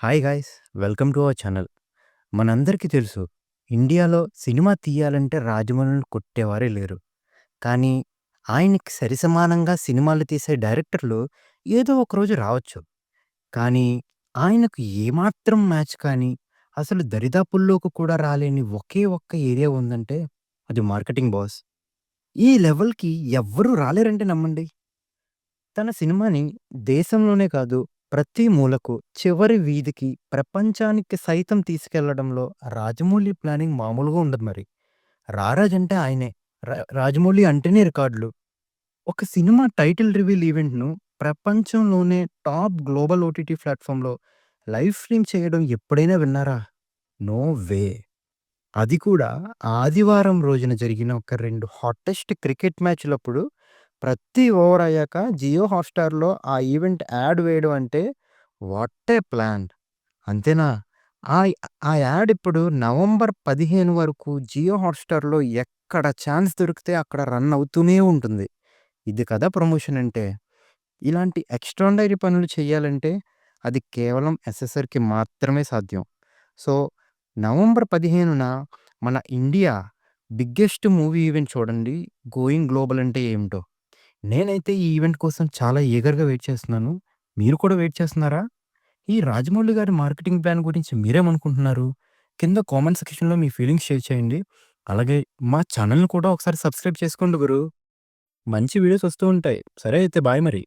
Hi guys welcome to our channel. మనందరికీ తెలుసు ఇండియాలో సినిమా తీయాలంటే రాజమౌళిని కొట్టేవారే లేరు. కానీ ఆయనకి సరిసమానంగా సినిమాలు తీసే డైరెక్టర్లు ఏదో ఒక రోజు రావచ్చు. కానీ ఆయనకు ఏమాత్రం మ్యాచ్ కానీ అసలు దరిదాపుల్లోకి కూడా రాలేని ఒకే ఒక్క ఏరియా ఉందంటే అది మార్కెటింగ్ బాస్. ఈ లెవెల్కి ఎవ్వరూ రాలేరంటే నమ్మండి. తన సినిమాని దేశంలోనే కాదు ప్రతి మూలకు చివరి వీధికి ప్రపంచానికి సైతం తీసుకెళ్ళడంలో రాజమౌళి ప్లానింగ్ మామూలుగా ఉండదు మరి. రారాజ్ అంటే ఆయనే. రా- రాజమౌళి అంటేనే రికార్డులు. ఒక సినిమా టైటిల్ రివీల్ ఈవెంట్ను ప్రపంచంలోనే టాప్ గ్లోబల్ ఓటీటీ ప్లాట్ఫామ్లో లైవ్ స్ట్రీమ్ చేయడం ఎప్పుడైనా విన్నారా? No way. అది కూడా ఆదివారం రోజున జరిగిన ఒక రెండు హాటెస్ట్ క్రికెట్ మ్యాచ్లప్పుడు ప్రతి ఓవర్ అయ్యాక జియో హాట్‌స్టార్‌లో ఆ ఈవెంట్ యాడ్ వేయడం అంటే వాట్ ఏ ప్లాన్. అంతేనా? ఆ ఆ యాడ్ ఇప్పుడు నవంబర్ 15 వరకు జియో హాట్‌స్టార్‌లో ఎక్కడ ఛాన్స్ దొరికితే అక్కడ రన్ అవుతూనే ఉంటుంది. ఇది కదా ప్రమోషన్ అంటే. ఇలాంటి ఎక్స్‌ట్రార్డినరీ పనులు చేయాలంటే అది కేవలం ఎస్ఎస్ఆర్‌కి మాత్రమే సాధ్యం. సో, నవంబర్ 15న మన ఇండియా బిగ్గెస్ట్ మూవీ ఈవెంట్ చూడండి 'గోయింగ్ గ్లోబల్' అంటే ఏమిటో. నేనైతే ఈ ఈవెంట్ కోసం చాలా ఈగర్‌గా వెయిట్ చేస్తున్నాను. మీరు కూడా వెయిట్ చేస్తున్నారా? ఈ రాజమౌళి గారి మార్కెటింగ్ ప్లాన్ గురించి మీరేమనుకుంటున్నారు? కింద కామెంట్ సెక్షన్‌లో మీ ఫీలింగ్స్ షేర్ చేయండి. అలాగే మా ఛానల్‌ని కూడా ఒకసారి సబ్స్క్రైబ్ చేసుకోండి గురు. మంచి వీడియోస్ వస్తూ ఉంటాయి. సరే అయితే బాయ్ మరి.